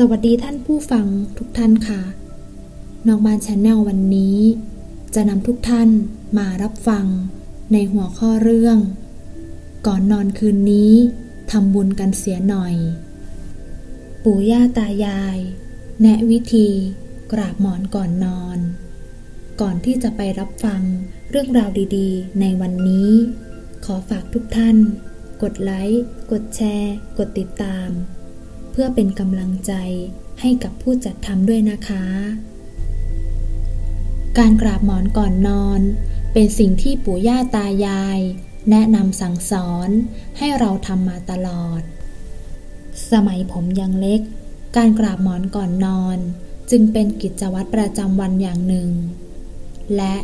สวัสดีท่านผู้ฟังทุกท่านค่ะ นอกบ้านชาแนลวันนี้ จะนำทุกท่านมารับฟังในหัวข้อเรื่อง ก่อนนอนคืนนี้ทำบุญกันเสียหน่อย ปู่ย่าตายาย แนะวิธีกราบหมอนก่อนนอน ก่อนที่จะไปรับฟังเรื่องราวดีๆ ในวันนี้ ขอฝากทุกท่าน กดไลค์ กดแชร์ กดติดตาม พื่อเป็นกำลังใจให้กับผู้จัดทำด้วยนะคะ การกราบหมอนก่อนนอน เป็นสิ่งที่ปู่ย่าตายาย แนะนำสั่งสอนให้เราทำมาตลอด สมัยผมยังเล็ก การกราบหมอนก่อนนอน จึงเป็นกิจวัตรประจำวันอย่างหนึ่ง และ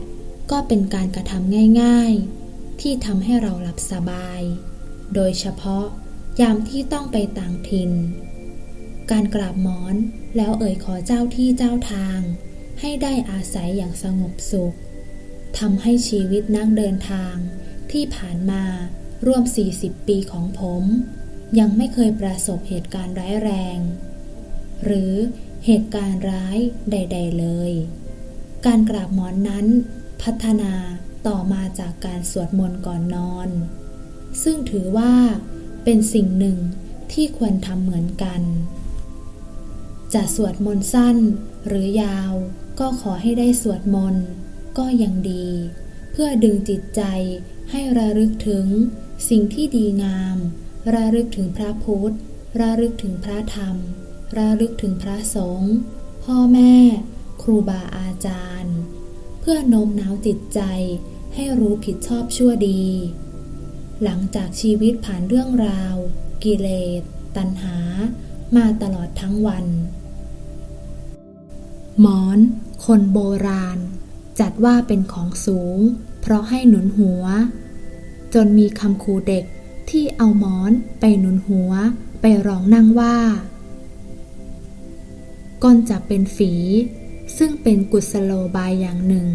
ก็เป็นการกระทำง่าย ๆ ที่ทำให้เราหลับสบาย โดยเฉพาะยามที่ต้องไปต่างถิ่น การกราบหมอนแล้วเอ่ยขอเจ้าที่เจ้าทาง ให้ได้อาศัยอย่างสงบสุขทำให้ชีวิตนักเดินทาง ที่ผ่านมาร่วม 40 ปีของผม ยังไม่เคยประสบเหตุการณ์ร้ายแรง หรือเหตุการณ์ร้ายใด ๆ เลย การกราบหมอนนั้น พัฒนาต่อมาจากการสวดมนต์ก่อนนอน ซึ่งถือว่าเป็นสิ่งหนึ่งที่ควรทำเหมือนกัน จะสวดมนต์สั้นหรือยาว ก็ขอให้ได้สวดมนต์ก็ยังดี เพื่อดึงจิตใจให้ระลึกถึงสิ่งที่ดีงาม ระลึกถึงพระพุทธ ระลึกถึงพระธรรม ระลึกถึงพระสงฆ์พ่อแม่ ครูบาอาจารย์ เพื่อโน้มน้าวจิตใจให้รู้ผิดชอบชั่วดี หลังจากชีวิตผ่านเรื่องราว กิเลส ตัณหา มาตลอดทั้งวัน หมอน คนโบราณ จัดว่าเป็นของสูง เพราะให้หนุนหัว จนมีคำคูเด็กที่เอาหมอนไปหนุนหัว ไปร้องนั่งว่า ก้นจะเป็นฝี ซึ่งเป็นกุศโลบายอย่างหนึ่ง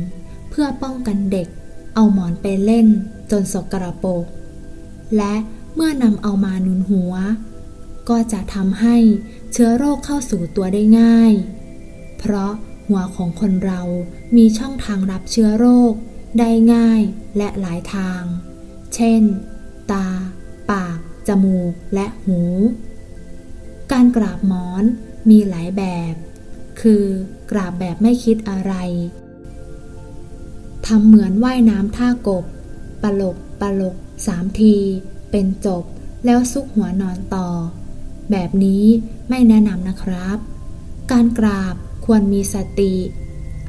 เพื่อป้องกันเด็ก เอาหมอนไปเล่นจนสกรปรกและเมื่อนำเอามาหนุนหัว ก็จะทำให้เชื้อโรคเข้าสู่ตัวได้ง่าย เพราะหัวของคนเรามีช่องทางรับเชื้อโรค ได้ง่ายและหลายทาง เช่น ตา ปาก จมูก และหู การกราบหมอนมีหลายแบบ คือกราบแบบไม่คิดอะไรทำเหมือนว่ายน้ำท่ากบ ปลกปลกสามที เป็นจบ แล้วซุกหัวนอนต่อ แบบนี้ไม่แนะนำนะครับ การกราบ ควรมีสติ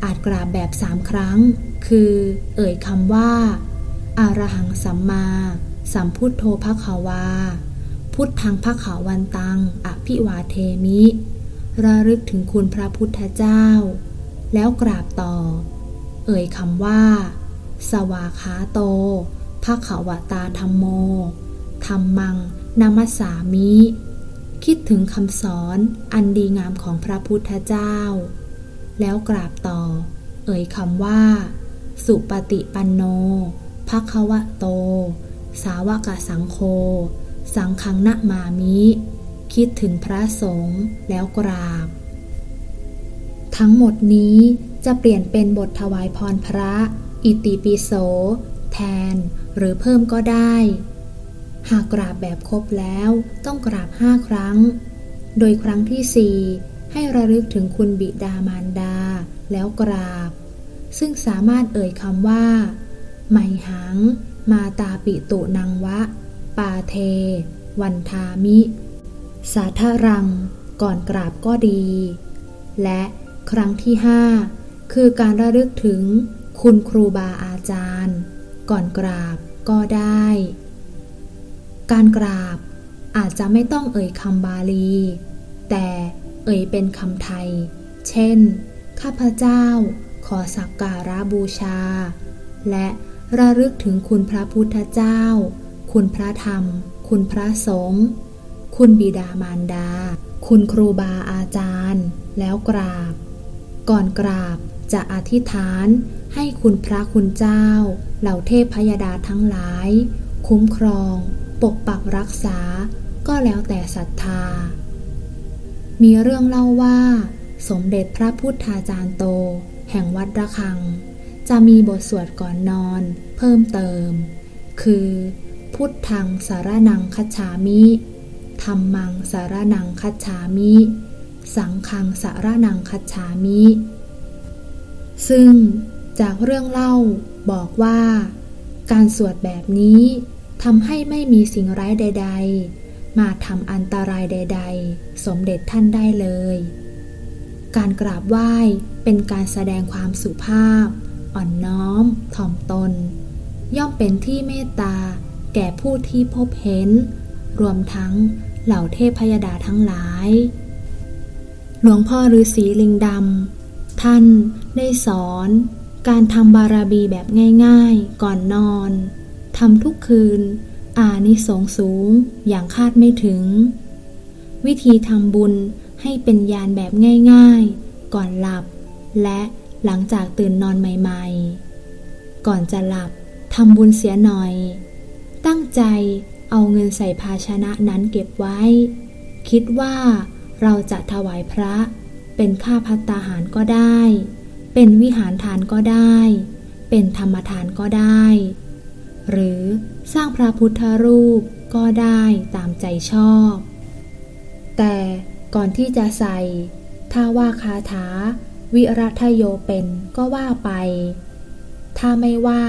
อาจกราบแบบสามครั้ง คือ เอ่ยคำว่า อารหังสัมมา สัมพุทโธภคะวา พุทธังภะขาวันตัง อภิวาเทมิ ระลึกถึงคุณพระพุทธเจ้า แล้วกราบต่อ เอ่ยคำว่า สวาขาโตภะขาวตาธรรมโมธรรมังนามัสสามิ คิดถึงคำสอนอันดีงามของพระพุทธเจ้า แล้วกราบต่อ เอ่ยคำว่า สุปฏิปันโนภะคะวะโต สาวกสังโฆสังฆังนะมามิ คิดถึงพระสงฆ์แล้วกราบ ทั้งหมดนี้จะเปลี่ยนเป็นบทถวายพรพระ อิติปิโส แทน หรือเพิ่มก็ได้ หากกราบแบบครบแล้วต้องกราบห้าครั้ง โดยครั้งที่สี่ให้ระลึกถึงคุณบิดามารดา แล้วกราบ ซึ่งสามารถเอ่ยคำว่า ไมหัง มาตาปิตุนังวะ ปาเท วันทามิ สาธารัง ก่อนกราบก็ดี และครั้งที่ห้าคือการระลึกถึงคุณครูบาอาจารย์ ก่อนกราบก็ได้ การกราบอาจจะไม่ต้องเอ่ยคำบาลี แต่เอ่ยเป็นคำไทย เช่น ข้าพเจ้า ขอสักการะบูชา และระลึกถึงคุณพระพุทธเจ้า คุณพระธรรม คุณพระสงฆ์ คุณบิดามารดา คุณครูบาอาจารย์ แล้วกราบ ก่อนกราบจะอธิษฐานให้คุณพระคุณเจ้า เหล่าเทพพยดาทั้งหลาย คุ้มครอง ปกปักรักษาก็แล้วแต่ศรัทธา มีเรื่องเล่าว่า สมเด็จพระพุทธาจารย์โต แห่งวัดระฆัง จะมีบทสวดก่อนนอน เพิ่มเติม คือ พุทธังสารนังคัจฉามิธรรมังสารนังคัจฉามิ สังฆังสารนังคัจฉามิ ซึ่งจากเรื่องเล่าบอกว่า การสวดแบบนี้ ทำให้ไม่มีสิ่งร้ายใด ๆ มาทำอันตรายใด ๆ สมเด็จท่านได้เลย การกราบไหว้เป็นการแสดงความสุภาพ อ่อนน้อม ถ่อมตน ย่อมเป็นที่เมตตา แก่ผู้ที่พบเห็น รวมทั้งเหล่าเทพพยดาทั้งหลาย หลวงพ่อฤาษีลิงดำท่านได้สอน การทำบารบีแบบง่าย ๆ ก่อนนอน ทำทุกคืน อานิสงส์สูงอย่างคาดไม่ถึง วิธีทำบุญให้เป็นยานแบบง่ายๆ ก่อนหลับ และหลังจากตื่นนอนใหม่ๆ ก่อนจะหลับทำบุญเสียหน่อย ตั้งใจเอาเงินใส่ภาชนะนั้นเก็บไว้ คิดว่าเราจะถวายพระ เป็นค่าพัตตาหารก็ได้ เป็นวิหารทานก็ได้ เป็นธรรมทานก็ได้ หรือสร้างพระพุทธรูปก็ได้ตามใจชอบ แต่ก่อนที่จะใส่ ถ้าว่าคาถา วิรัตโยเป็นก็ว่าไป ถ้าไม่ว่า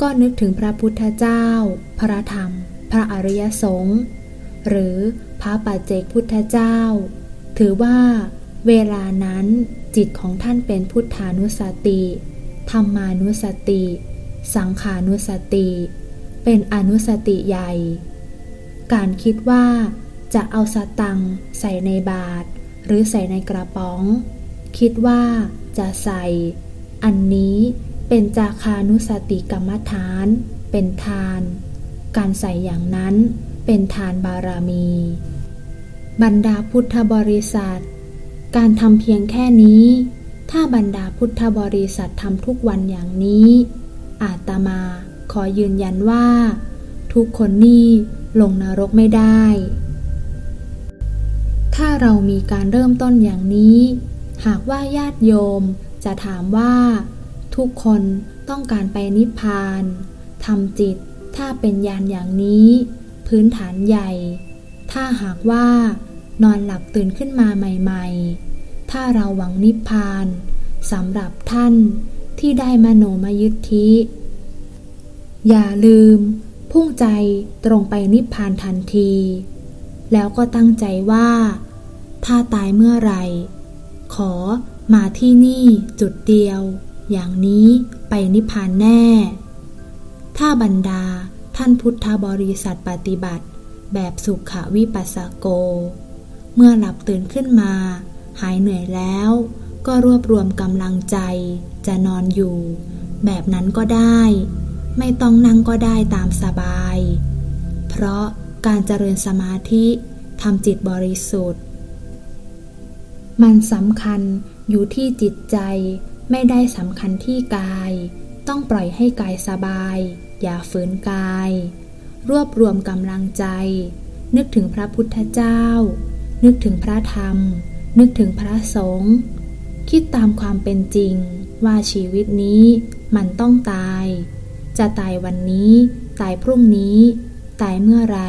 ก็นึกถึงพระพุทธเจ้า พระธรรม พระอริยสงฆ์หรือพระปัจเจกพุทธเจ้า ถือว่าเวลานั้นจิตของท่านเป็นพุทธานุสติ ธรรมานุสติ สังขานุสติ เป็นอนุสติใหญ่ การคิดว่าจะเอาสตังใส่ในบาท หรือใส่ในกระป๋อง คิดว่าจะใส่ อันนี้เป็นจาคานุสติกรรมฐาน เป็นทาน การใส่อย่างนั้นเป็นทานบารามี บรรดาพุทธบริษัท การทำเพียงแค่นี้ ถ้าบรรดาพุทธบริษัททำทุกวันอย่างนี้ อาตมา ขอยืนยันว่า ทุกคนนี่ลงนรกไม่ได้ ถ้าเรามีการเริ่มต้นอย่างนี้ หากว่าญาติโยมจะถามว่า ทุกคนต้องการไปนิพพานทำจิต ถ้าเป็นยานอย่างนี้ พื้นฐานใหญ่ ถ้าหากว่านอนหลับตื่นขึ้นมาใหม่ ๆ ถ้าเราหวังนิพพานสำหรับท่านที่ได้มโนมยุทธิ อย่าลืม พุ่งใจตรงไปนิพพานทันที แล้วก็ตั้งใจว่า ถ้าตายเมื่อไรขอมาที่นี่จุดเดียว อย่างนี้ไปนิพพานแน่ ถ้าบรรดาท่านพุทธบริษัทปฏิบัติ แบบสุขวิปัสสโก เมื่อหลับตื่นขึ้นมา หายเหนื่อยแล้ว ก็รวบรวมกำลังใจจะนอนอยู่ แบบนั้นก็ได้ ไม่ต้องนั่งก็ได้ตามสบาย เพราะการเจริญสมาธิทำจิตบริสุทธิ์ มันสำคัญอยู่ที่จิตใจไม่ได้สำคัญที่กาย ต้องปล่อยให้กายสบาย อย่าฝืนกาย รวบรวมกำลังใจ นึกถึงพระพุทธเจ้า นึกถึงพระธรรม นึกถึงพระสงฆ์คิดตามความเป็นจริงว่าชีวิตนี้มันต้องตาย จะตายวันนี้ ตายพรุ่งนี้ ตายเมื่อไร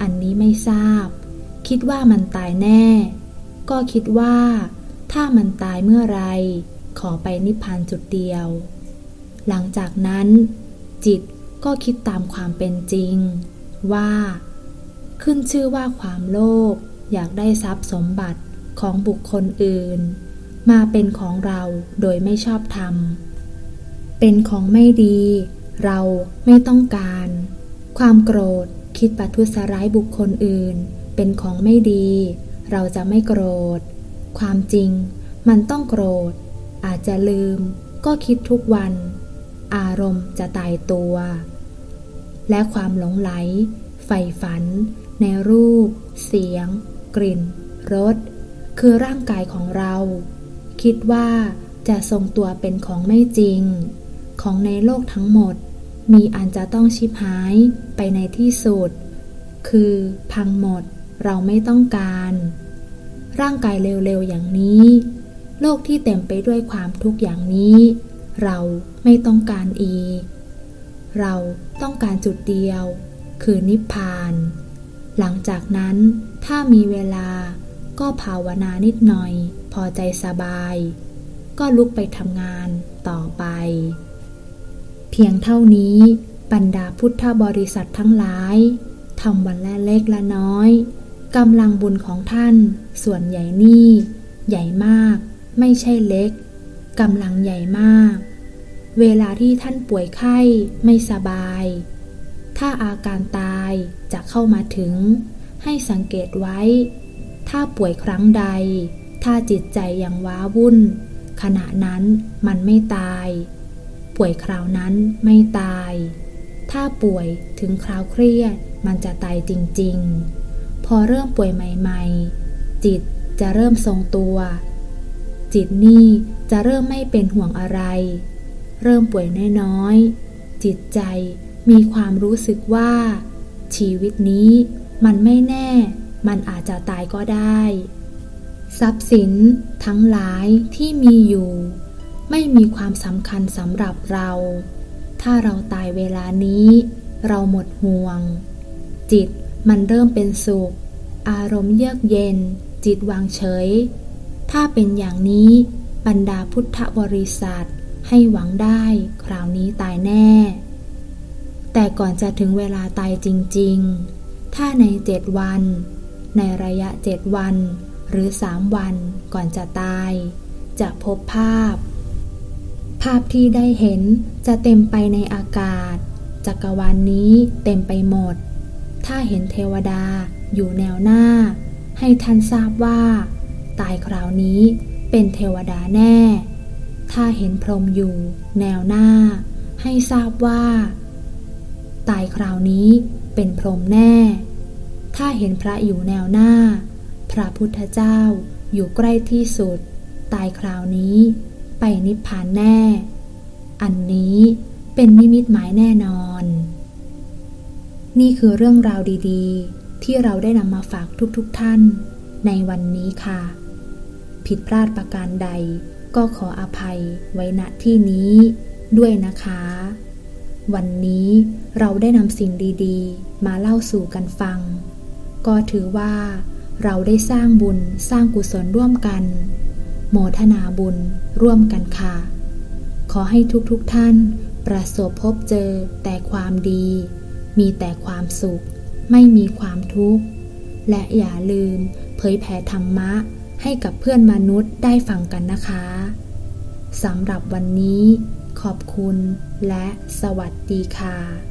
อันนี้ไม่ทราบ คิดว่ามันตายแน่ ก็คิดว่า ถ้ามันตายเมื่อไร ขอไปนิพพานจุดเดียว หลังจากนั้น จิตก็คิดตามความเป็นจริง ว่า ขึ้นชื่อว่าความโลภอยากได้ทรัพย์สมบัติของบุคคลอื่น มาเป็นของเราโดยไม่ชอบธรรม เป็นของไม่ดี เราไม่ต้องการ ความโกรธคิดปัทุสร้ายบุคคลอื่น เป็นของไม่ดี เราจะไม่โกรธ ความจริง มันต้องโกรธ อาจจะลืม ก็คิดทุกวัน อารมณ์จะตายตัว และความหลงไหลใฝ่ฝัน ในรูป เสียง กลิ่นรสคือร่างกายของเรา คิดว่าจะทรงตัวเป็นของไม่จริง ของในโลกทั้งหมด มีอันจะต้องชิบหายไปในที่สุด คือพังหมดเราไม่ต้องการ ร่างกายเร็วๆอย่างนี้ โลกที่เต็มไปด้วยความทุกข์อย่างนี้ เราไม่ต้องการอีก เราต้องการจุดเดียว คือนิพพาน หลังจากนั้นถ้ามีเวลาก็ภาวนานิดหน่อย พอใจสบาย ก็ลุกไปทำงานต่อ พียงเท่านี้บรรดาพุทธบริษัททั้งหลายทำวันละเล็กละน้อยกำลังบุญของท่าน ส่วนใหญ่นี่ ใหญ่มาก ไม่ใช่เล็กกำลังใหญ่มาก เวลาที่ท่านป่วยไข้ไม่สบาย ถ้าอาการตายจะเข้ามาถึง ให้สังเกตไว้ ถ้าป่วยครั้งใด ถ้าจิตใจยังว้าวุ่น ขณะนั้นมันไม่ตาย ป่วยคราวนั้นไม่ตาย ถ้าป่วยถึงคราวเครียดมันจะตายจริงๆ พอเริ่มป่วยใหม่ ๆ จิตจะเริ่มทรงตัว จิตนี่จะเริ่มไม่เป็นห่วงอะไร เริ่มป่วยน้อยๆ จิตใจมีความรู้สึกว่า ชีวิตนี้มันไม่แน่ มันอาจจะตายก็ได้ ทรัพย์สินทั้งหลายที่มีอยู่ ไม่มีความสำคัญสำหรับเรา ถ้าเราตายเวลานี้ เราหมดห่วง จิตมันเริ่มเป็นสุข อารมณ์เยือกเย็น จิตวางเฉย ถ้าเป็นอย่างนี้บรรดาพุทธบริษัทให้หวังได้คราวนี้ตายแน่ แต่ก่อนจะถึงเวลาตายจริง ๆ ถ้าในเจ็ดวัน ในระยะเจ็ดวัน หรือสามวันก่อนจะตาย จะพบภาพ ภาพที่ได้เห็นจะเต็มไปในอากาศ จักรวาลนนี้เต็มไปหมด ถ้าเห็นเทวดาอยู่แนวหน้า ให้ท่านทราบว่า ตายคราวนี้เป็นเทวดาแน่ ถ้าเห็นพรหมอยู่แนวหน้า ให้ทราบว่า ตายคราวนี้เป็นพรหมแน่ ถ้าเห็นพระอยู่แนวหน้า พระพุทธเจ้าอยู่ใกล้ที่สุด ตายคราวนี้ ไปนิพพานแน่ อันนี้เป็นนิมิตหมายแน่นอน นี่คือเรื่องราวดีๆ ที่เราได้นำมาฝากทุกๆทท่าน ในวันนี้ค่ะ ผิดพลาดประการใดก็ขออภัยไว้ณที่นี้ด้วยนะคะ วันนี้เราได้นำสิ่งดีๆ มาเล่าสู่กันฟัง ก็ถือว่าเราได้สร้างบุญสร้างกุศลร่วมกัน โมทนาบุญร่วมกันค่ะ ขอให้ทุกๆทท่านประสบพบเจอแต่ความดี มีแต่ความสุข ไม่มีความทุกข์ และอย่าลืมเผยแผ่ธรรมะให้กับเพื่อนมนุษย์ได้ฟังกันนะคะสำหรับวันนี้ ขอบคุณและสวัสดีค่ะ